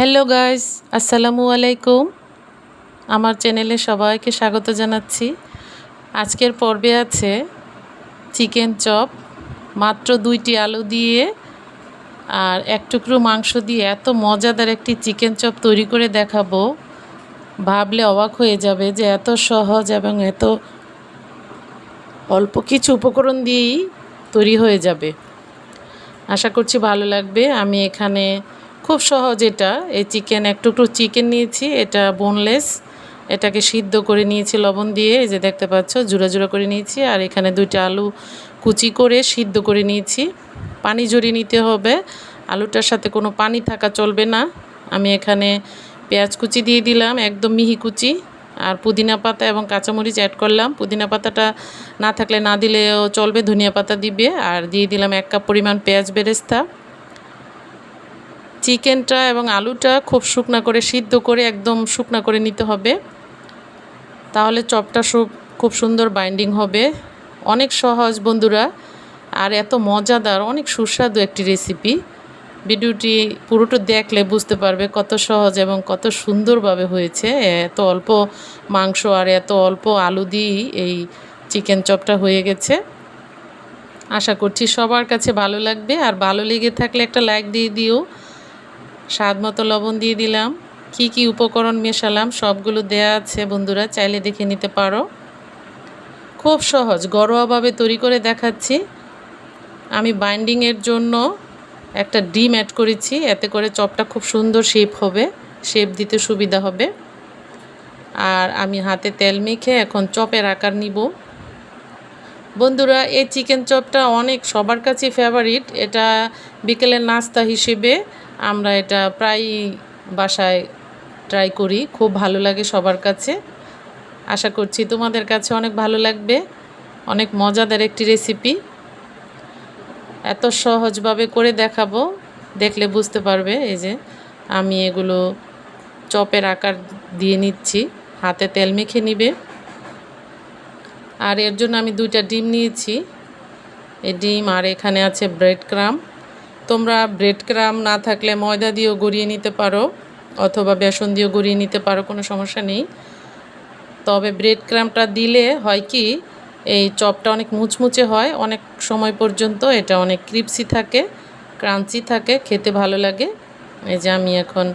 Hello guys, আসসালামু আলাইকুম। আমার চ্যানেলে সবাইকে স্বাগত জানাচ্ছি। আজকের পর্বে আছে চিকেন চপ, মাত্র দুইটি আলু দিয়ে আর এক টুকরো মাংস দিয়ে এত মজাদার একটি চিকেন চপ তৈরি করে দেখাবো। ভাবলে অবাক হয়ে যাবে যে এত সহজ এবং এত অল্প কিছু উপকরণ দিয়েই তৈরি হয়ে যাবে। আশা করছি ভালো লাগবে। আমি এখানে খুব সহজ এটা। এই চিকেন, এক টুকরো চিকেন নিয়েছি, এটা বোনলেস এটাকে সিদ্ধ করে নিয়েছি লবণ দিয়ে, এই যে দেখতে পাচ্ছ জুড়া জুড়া করে নিয়েছি। আর এখানে দুইটা আলু কুচি করে সিদ্ধ করে নিয়েছি। পানি জড়িয়ে নিতে হবে। আলুটার সাথে কোনো পানি থাকা চলবে না। আমি এখানে পেঁয়াজ কুচি দিয়ে দিলাম, একদম মিহি কুচি। আর পুদিনা পাতা এবং কাঁচামরিচ অ্যাড করলাম। পুদিনা পাতাটা না থাকলে না দিলেও চলবে, ধনিয়া পাতা দিবে। আর দিয়ে দিলাম এক কাপ পরিমাণ পেঁয়াজ বেরেস্তা। চিকেনটা এবং আলুটা খুব শুকনা করে, সিদ্ধ করে একদম শুকনা করে নিতে হবে। তাহলে চপটা খুব সুন্দর বাইন্ডিং হবে। অনেক সহজ বন্ধুরা, আর এত মজাদার, অনেক সুস্বাদু একটি রেসিপি ভিডিওটি পুরোটা দেখলে বুঝতে পারবে কত সহজ এবং কত সুন্দরভাবে হয়েছে। এত অল্প মাংস আর এত অল্প আলু দিয়েই এই চিকেন চপটা হয়ে গেছে। আশা করছি সবার কাছে ভালো লাগবে। আর ভালো লেগে থাকলে একটা লাইক দিয়ে দিও। স্বাদ মতো লবণ দিয়ে দিলাম। কি কি উপকরণ মেশালাম, সবগুলো দেয়া আছে বন্ধুরা, চাইলে দেখে নিতে পারো। খুব সহজ, ঘরোয়াভাবে তৈরি করে দেখাচ্ছি। আমি বাইন্ডিংয়ের জন্য একটা ডিম অ্যাড করেছি, এতে করে চপটা খুব সুন্দর শেপ হবে শেপ দিতে সুবিধা হবে। আর আমি হাতে তেল মেখে এখন চপের আকার নিব। বন্ধুরা, এই চিকেন চপটা অনেক সবার কাছে ফেভারিট এটা বিকেলের নাস্তা হিসেবে আমরা এটা প্রায় বাসায় ট্রাই করি। খুব ভালো লাগে সবার কাছে। আশা করছি তোমাদের কাছে অনেক ভালো লাগবে। অনেক মজাদার একটি রেসিপি এত সহজভাবে করে দেখাবো, দেখলে বুঝতে পারবে এই যে আমি এগুলো চপের আকার দিয়ে নিচ্ছি। হাতে তেল মেখে নিবে। আর এর জন্য আমি দুইটা ডিম নিয়েছি। এই ডিম আর এখানে আছে ব্রেড ক্রাম তোমরা ব্রেড ক্রাম না থাকলে ময়দা দিয়েও গড়িয়ে নিতে পারো অথবা বেসন দিয়েও গড়িয়ে নিতে পারো, কোনো সমস্যা নেই। তবে ব্রেড ক্রামটা দিলে হয় কি, এই চপটা অনেক মুচমুচে হয়, অনেক সময় পর্যন্ত এটা অনেক ক্রিপসি থাকে, ক্রাঞ্চি থাকে, খেতে ভালো লাগে। এই যে আমি এখন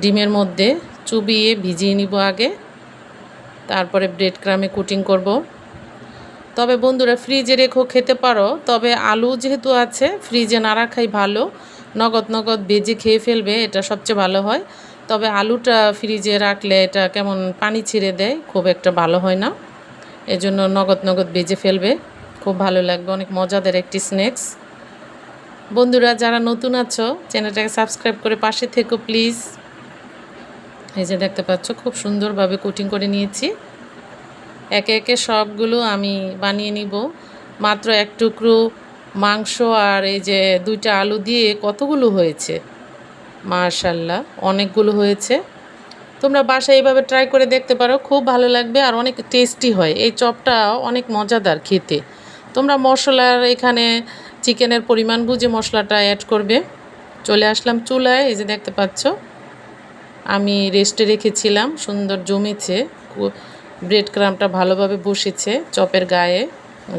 ডিমের মধ্যে চুবিয়ে ভিজিয়ে নিব আগে। তারপরে ব্রেড ক্রামে কুটিং করব। তবে বন্ধুরা, ফ্রিজে রেখো খেতে পারো। তবে আলু যেহেতু আছে, ফ্রিজে না রাখাই ভালো। নগদ নগদ বেজে খেয়ে ফেলবে, এটা সবচেয়ে ভালো হয়। তবে আলুটা ফ্রিজে রাখলে এটা কেমন পানি ছিঁড়ে দেয়, খুব একটা ভালো হয় না। এজন্য নগদ নগদ বেজে ফেলবে, খুব ভালো লাগবে, অনেক মজাদার একটি স্ন্যাক্স। বন্ধুরা, যারা নতুন আছো, চ্যানেলটাকে সাবস্ক্রাইব করে পাশে থেকো, প্লিজ। এই যে দেখতে পাচ্ছ, খুব সুন্দরভাবে কুটিং করে নিয়েছি। একে একে সবগুলো আমি বানিয়ে নিব। মাত্র এক টুকরো মাংস আর এই যে দুইটা আলু দিয়ে কতগুলো হয়েছে? মার্শাল্লাহ অনেকগুলো হয়েছে। তোমরা বাসায় এইভাবে ট্রাই করে দেখতে পারো, খুব ভালো লাগবে আর অনেক টেস্টি হয়। এই চপটা অনেক মজাদার খেতে। তোমরা মশলার এখানে চিকেনের পরিমাণ বুঝে মশলাটা অ্যাড করবে। চলে আসলাম চুলায়, এই যে দেখতে পাচ্ছ। আমি রেস্টে রেখেছিলাম, সুন্দর জমেছে। ব্রেড ক্রামটা ভালোভাবে বসেছে চপের গায়ে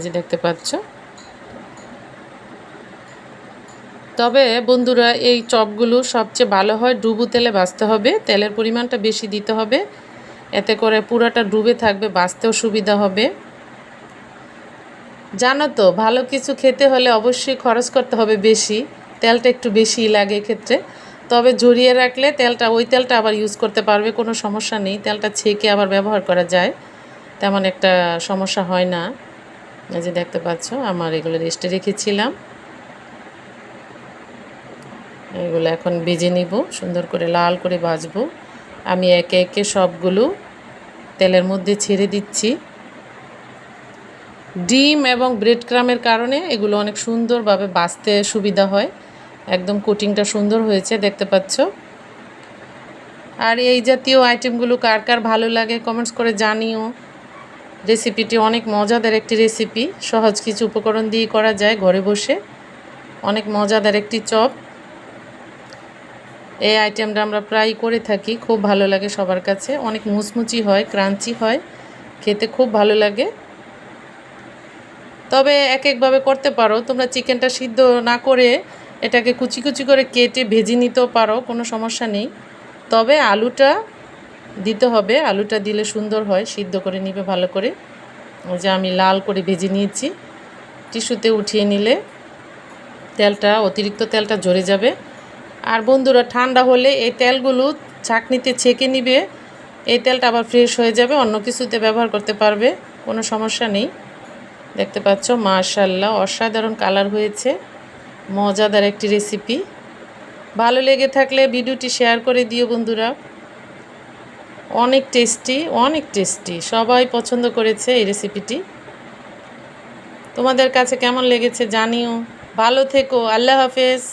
যে দেখতে পাচ্ছ। তবে বন্ধুরা, এই চপগুলো সবচেয়ে ভালো হয় ডুবু তেলে ভাজতে হবে, তেলের পরিমাণটা বেশি দিতে হবে। এতে করে পুরাটা ডুবে থাকবে বাঁচতেও সুবিধা হবে। জানো তো, ভালো কিছু খেতে হলে অবশ্যই খরচ করতে হবে বেশি, তেলটা একটু বেশি লাগে ক্ষেত্রে তবে ঝরিয়ে রাখলে তেলটা, ওই তেলটা আবার ইউজ করতে পারবে, কোনো সমস্যা নেই। তেলটা ছেঁকে আবার ব্যবহার করা যায়। তেমন একটা সমস্যা হয় না। যে দেখতে পাচ্ছ, আমার এগুলো রেস্টে রেখেছিলাম। এগুলো এখন বেজে নিব, সুন্দর করে লাল করে ভাজবো। আমি একে একে সবগুলো তেলের মধ্যে ছেড়ে দিচ্ছি। ডিম এবং ব্রেড ক্রামের কারণে এগুলো অনেক সুন্দরভাবে বাঁচতে সুবিধা হয়। একদম কোটিংটা সুন্দর হয়েছে, দেখতে পাচ্ছ? আর এই জাতীয় আইটেমগুলো কার কার ভালো লাগে কমেন্টস করে জানিও। রেসিপিটি অনেক মজাদার একটি রেসিপি সহজ কিছু উপকরণ দিয়ে করা যায় ঘরে বসে। অনেক মজাদার একটি চপ। এই আইটেমটা আমরা প্রায় করে থাকি, খুব ভালো লাগে সবার কাছে। অনেক মুচমুচি হয়, ক্রাঞ্চি হয়, খেতে খুব ভালো লাগে। তবে এক একভাবে করতে পারো, তোমরা চিকেনটা সিদ্ধ না করে এটাকে কুচি কুচি করে কেটে ভেজে নিতেও পারো, কোনো সমস্যা নেই। তবে আলুটা দিতে হবে, আলুটা দিলে সুন্দর হয়, সিদ্ধ করে নিবে ভালো করে। ওই যে আমি লাল করে ভেজে নিয়েছি। টিস্যুতে উঠিয়ে নিলে তেলটা, অতিরিক্ত তেলটা ঝরে যাবে। আর বন্ধুরা, ঠান্ডা হলে এই তেলগুলো ছাঁকনিতে ছেঁকে নিবে, এই তেলটা আবার ফ্রেশ হয়ে যাবে, অন্য কিছুতে ব্যবহার করতে পারবে, কোনো সমস্যা নেই। দেখতে পাচ্ছ মাশাল্লাহ অসাধারণ কালার হয়েছে। মজাদার একটি রেসিপি ভালো লেগে থাকলে ভিডিওটি শেয়ার করে দিও বন্ধুরা। অনেক টেস্টি অনেক টেস্টি সবাই পছন্দ করেছে এই রেসিপিটি তোমাদের কাছে কেমন লেগেছে জানিও। ভালো থেকো, আল্লাহ হাফেজ।